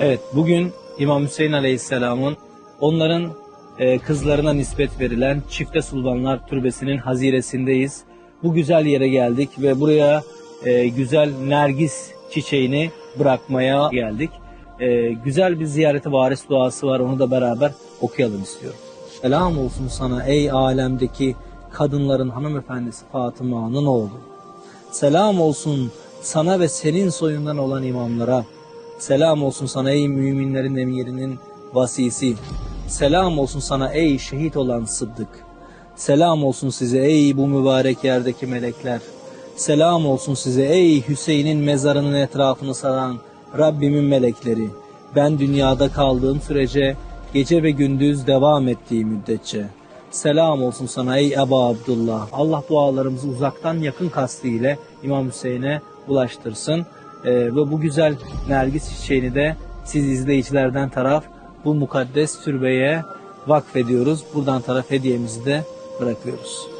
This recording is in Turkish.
Evet, bugün İmam Hüseyin Aleyhisselam'ın onların e, kızlarına nispet verilen Çifte Sultanlar Türbesi'nin haziresindeyiz. Bu güzel yere geldik ve buraya e, güzel nergis çiçeğini bırakmaya geldik. E, güzel bir ziyareti varis duası var, onu da beraber okuyalım istiyorum. Selam olsun sana ey alemdeki kadınların hanımefendisi Fatıma'nın oğlu. Selam olsun sana ve senin soyundan olan imamlara. Selam olsun sana ey müminlerin emirinin vasisi. Selam olsun sana ey şehit olan Sıddık. Selam olsun size ey bu mübarek yerdeki melekler. Selam olsun size ey Hüseyin'in mezarının etrafını saran Rabbimin melekleri. Ben dünyada kaldığım sürece gece ve gündüz devam ettiği müddetçe. Selam olsun sana ey Eba Abdullah. Allah dualarımızı uzaktan yakın kastı ile İmam Hüseyin'e ulaştırsın. Ee, ve bu güzel nergis çiçeğini de siz izleyicilerden taraf bu mukaddes türbeye vakfediyoruz. Buradan taraf hediyemizi de bırakıyoruz.